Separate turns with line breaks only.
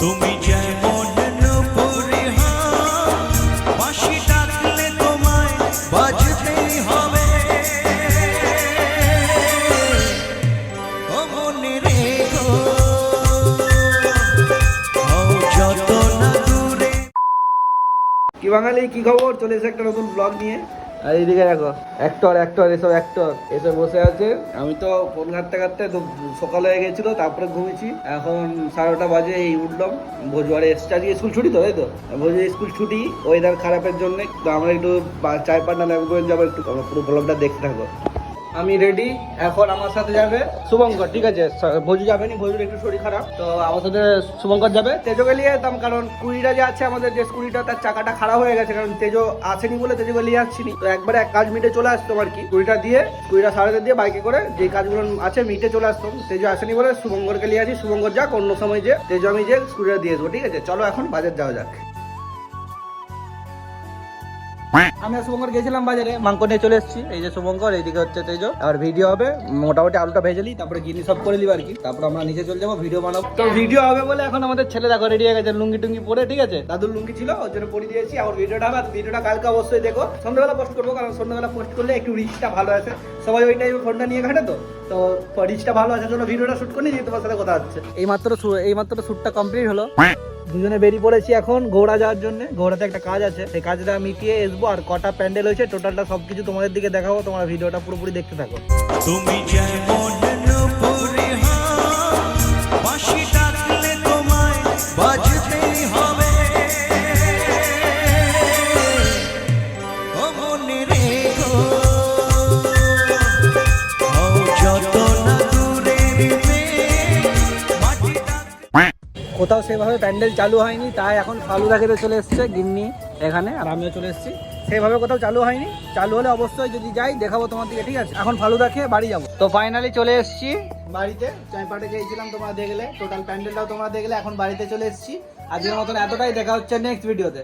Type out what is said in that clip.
তুমি যেমন হাও, ডাকলে
কি বাঙালি কি খবর? চলে এসে একটা নতুন ব্লগ নিয়ে। আর এইদিকে দেখো অ্যাক্টর অ্যাক্টর এসব অ্যাক্টর এসে বসে আছে। আমি তো ফোন ঘাটতে ঘাটতে সকাল হয়ে গেছিল, তারপরে ঘুমিয়েছি। এখন সাড়ে বাজে, এই উঠলাম। ভোজবারে এসছে। আজকে স্কুল ছুটি তো, তাই তো? ভোজুয়ারে স্কুল ছুটি ওয়েদার খারাপের জন্য। তো আমরা একটু চায় পাটনা ল্যাবগঞ্জ যাব একটু। পুরো ব্লগটা দেখতে থাকো আমি রেডি এখন আমার সাথে যাবে শুভঙ্কর, ঠিক আছে? ভোজু যাবে নি? ভোজুর একটু শরীর খারাপ, তো আমার সাথে শুভঙ্কর যাবে। তেজোকে নিয়ে যেতাম কারণ কুড়িটা যে আছে আমাদের যে কুড়িটা তার চাকাটা খারাপ হয়ে গেছে, কারণ তেজো আসেনি বলে তেজোকে নিয়ে আসছিনি তো একবারে এক কাজ মিটে চলে আসতো আর কি। কুড়িটা দিয়ে, কুড়িটা সাড়ে দিয়ে বাইকে করে যে কাজগুলো আছে, মিটে চলে আসতাম তেজো আসেনি বলে শুভঙ্করকে নিয়ে আসি শুভঙ্কর যাক, অন্য সময় যে, তেজো আমি যে স্কুটিটা দিয়ে দেবো ঠিক আছে? চলো এখন বাজার যাওয়া যাক। আমি শুভঙ্কর গেছিলাম বাজারে, মাংস নিয়ে চলে এসেছি। এই যে শুভঙ্কর, এইদিকে হচ্ছে তেজ। আর ভিডিও হবে, মোটামুটি আলুটা ভেজে নিই, তারপরে গিনি সব করে নিব আর কি। তারপর আমরা নিচে চলে যাব, ভিডিও বানাবো। তো ভিডিও হবে বলে এখন আমাদের ছেলে দেখো রেডি হয়ে গেছে, লুঙ্গি টুঙ্গি পরে, ঠিক আছে? দাদুর লুঙ্গি ছিল, ওর জন্য পরে দিয়েছি, আর ভিডিওটা হবে ভিডিওটা কালকে অবশ্যই দেখো। সন্ধ্যাবেলা পোস্ট করব, কারণ সন্ধ্যাবেলা পোস্ট করলে একটু রিচটা ভালো আছে সবাই ওই টাইমে ফোনটা নিয়ে ঘাটে তো? তো রিচটা ভালো আছে জন্য ভিডিওটা শুট করে নিয়ে তোমার সাথে কথা হচ্ছে। এই মাত্র এই মাত্র শ্যুটটা কমপ্লিট হলো দুজনে বেরিয়ে পড়েছি এখন ঘোড়া যাওয়ার জন্য। ঘোড়াতে একটা কাজ আছে সেই কাজটা মিটিয়ে আসব আর কটা প্যান্ডেল হয়েছে টোটালটা সবকিছু তোমাদের দিকে দেখাবো তোমরা ভিডিওটা পুরোপুরি দেখতে থাকো।
তুমি যেমন বাঁশি ডাকলে তোমায় বাজতেই হবে
কোথাও সেভাবে প্যান্ডেল চালু হয়নি, তাই এখন ফালুদা খেতে চলে এসছে গিন্নি এখানে, আর আমিও চলে এসেছি। সেভাবে কোথাও চালু হয়নি, চালু হলে অবশ্যই যদি যাই, দেখাবো তোমার দিকে, ঠিক আছে? এখন ফালুদা খেয়ে বাড়ি যাব। তো ফাইনালি চলে এসছি বাড়িতে চাইপাটে গিয়েছিলাম তোমার দেখলে টোটাল প্যান্ডেলটাও তোমার দেখলে, এখন বাড়িতে চলে এসেছি। আজকের মতন এতটাই, দেখা হচ্ছে নেক্সট ভিডিওতে